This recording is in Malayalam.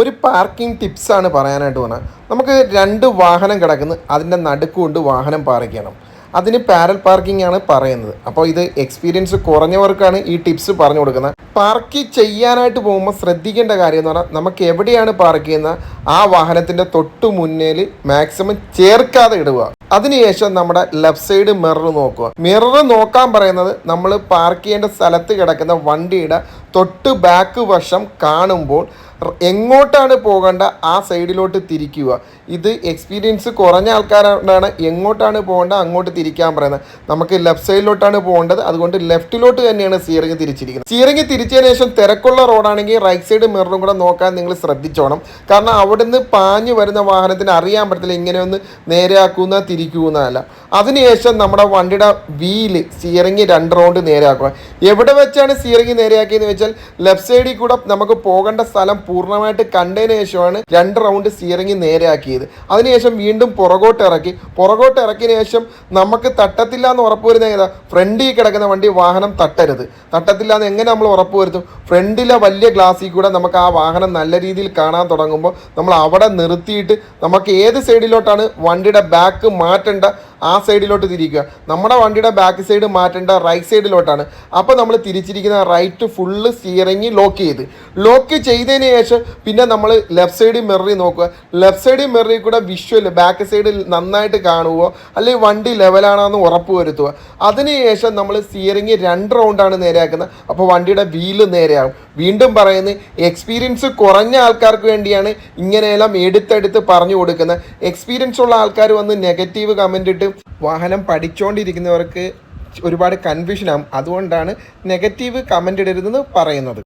ഒരു പാർക്കിംഗ് ടിപ്സാണ് പറയാനായിട്ട് പോകുന്നത് നമുക്ക് രണ്ട് വാഹനം കിടക്കുന്നു അതിന്റെ നടുക്കുകൊണ്ട് വാഹനം പാർക്ക് ചെയ്യണം. അതിന് പാരൽ പാർക്കിംഗ് ആണ് പറയുന്നത്. അപ്പോൾ ഇത് എക്സ്പീരിയൻസ് കുറഞ്ഞവർക്കാണ് ഈ ടിപ്സ് പറഞ്ഞു കൊടുക്കുന്നത്. പാർക്ക് ചെയ്യാനായിട്ട് പോകുമ്പോൾ ശ്രദ്ധിക്കേണ്ട കാര്യം എന്ന് പറഞ്ഞാൽ നമുക്ക് എവിടെയാണ് പാർക്ക് ചെയ്യുന്നത്? ആ വാഹനത്തിന്റെ തൊട്ട് മുന്നേൽ മാക്സിമം ചേർക്കാതെ ഇടുക. അതിനുശേഷം നമ്മുടെ ലെഫ്റ്റ് സൈഡ് മിറർ നോക്കുക. മിറർ നോക്കാൻ പറയുന്നത് നമ്മൾ പാർക്ക് ചെയ്യേണ്ട സ്ഥലത്ത് കിടക്കുന്ന വണ്ടിയുടെ തൊട്ട് ബാക്ക് വശം കാണുമ്പോൾ എങ്ങോട്ടാണ് പോകേണ്ട? ആ സൈഡിലോട്ട് തിരിക്കുക. ഇത് എക്സ്പീരിയൻസ് കുറഞ്ഞ ആൾക്കാരാണ് എങ്ങോട്ടാണ് പോകേണ്ട അങ്ങോട്ട് തിരിക്കാൻ പറയുന്നത്. നമുക്ക് ലെഫ്റ്റ് സൈഡിലോട്ടാണ് പോകേണ്ടത്. അതുകൊണ്ട് ലെഫ്റ്റിലോട്ട് തന്നെയാണ് സ്റ്റിയറിംഗ് തിരിച്ചിരിക്കുന്നത്. സ്റ്റിയറിംഗ് തിരിച്ചതിന് ശേഷം തിരക്കുള്ള റോഡാണെങ്കിൽ റൈറ്റ് സൈഡ് മിററും കൂടെ നോക്കാൻ നിങ്ങൾ ശ്രദ്ധിച്ചോണം. കാരണം അവിടുന്ന് പാഞ്ഞു വരുന്ന വാഹനത്തിന് അറിയാൻ പറ്റത്തില്ല ഇങ്ങനെയൊന്ന് നേരെയാക്കുന്ന തിരിക്കുന്നതല്ല അതിനുശേഷം നമ്മുടെ വണ്ടിയുടെ വീൽ സ്റ്റിയറിംഗ് രണ്ട് റൗണ്ട് നേരെയാക്കുക. എവിടെ വെച്ചാണ് സ്റ്റിയറിംഗ് നേരെയാക്കിയെന്ന് വെച്ചാൽ ലെഫ്റ്റ് സൈഡിൽ കൂടെ നമുക്ക് പോകേണ്ട സ്ഥലം പൂർണമായിട്ട് കണ്ടതിന് ശേഷമാണ് രണ്ട് റൗണ്ട് സ്റ്റിയറിംഗ് നേരെയാക്കിയത്. അതിനുശേഷം വീണ്ടും പുറകോട്ട് ഇറക്കി. പുറകോട്ട് ഇറക്കിയതിന് ശേഷം നമുക്ക് തട്ടത്തില്ല എന്ന് ഉറപ്പ് വരുന്ന ഏതാ? ഫ്രണ്ടിൽ കിടക്കുന്ന വണ്ടി വാഹനം തട്ടരുത്. തട്ടത്തില്ല എന്ന് എങ്ങനെ നമ്മൾ ഉറപ്പ് വരുത്തും ഫ്രണ്ടിലെ വലിയ ഗ്ലാസ്സിൽ കൂടെ നമുക്ക് ആ വാഹനം നല്ല രീതിയിൽ കാണാൻ തുടങ്ങുമ്പോൾ നമ്മൾ അവിടെ നിർത്തിയിട്ട് നമുക്ക് ഏത് സൈഡിലോട്ടാണ് വണ്ടിയുടെ ബാക്ക് മാറ്റേണ്ട ആ സൈഡിലോട്ട് തിരിക്കുക. നമ്മുടെ വണ്ടിയുടെ ബാക്ക് സൈഡ് മാറ്റേണ്ട റൈറ്റ് സൈഡിലോട്ടാണ്. അപ്പോൾ നമ്മൾ തിരിച്ചിരിക്കുന്ന റൈറ്റ് ഫുള്ള് സ്റ്റിയറിങ് ലോക്ക് ചെയ്ത്. ലോക്ക് ചെയ്തതിന് ശേഷം പിന്നെ നമ്മൾ ലെഫ്റ്റ് സൈഡിൽ മിററിൽ നോക്കുക. ലെഫ്റ്റ് സൈഡിൽ മിററിൽ കൂടെ വിഷ്വൽ ബാക്ക് സൈഡിൽ നന്നായിട്ട് കാണുകയോ അല്ലെങ്കിൽ വണ്ടി ലെവലാണെന്ന് ഉറപ്പ് വരുത്തുക അതിനുശേഷം നമ്മൾ സ്റ്റിയറിങ് രണ്ട് റൗണ്ടാണ് നേരെയാക്കുന്നത്. അപ്പോൾ വണ്ടിയുടെ വീൽ നേരെയാകും വീണ്ടും പറയുന്നത് എക്സ്പീരിയൻസ് കുറഞ്ഞ ആൾക്കാർക്ക് വേണ്ടിയാണ് ഇങ്ങനെയെല്ലാം എടുത്തെടുത്ത് പറഞ്ഞു കൊടുക്കുന്നത്. എക്സ്പീരിയൻസ് ഉള്ള ആൾക്കാർ വന്ന് നെഗറ്റീവ് കമന്റ് ഇട്ട് വാഹനം പഠിച്ചുകൊണ്ടിരിക്കുന്നവർക്ക് ഒരുപാട് കൺഫ്യൂഷൻ ആകും അതുകൊണ്ടാണ് നെഗറ്റീവ് കമന്റ് ഇടരുതെന്ന് പറയുന്നത്.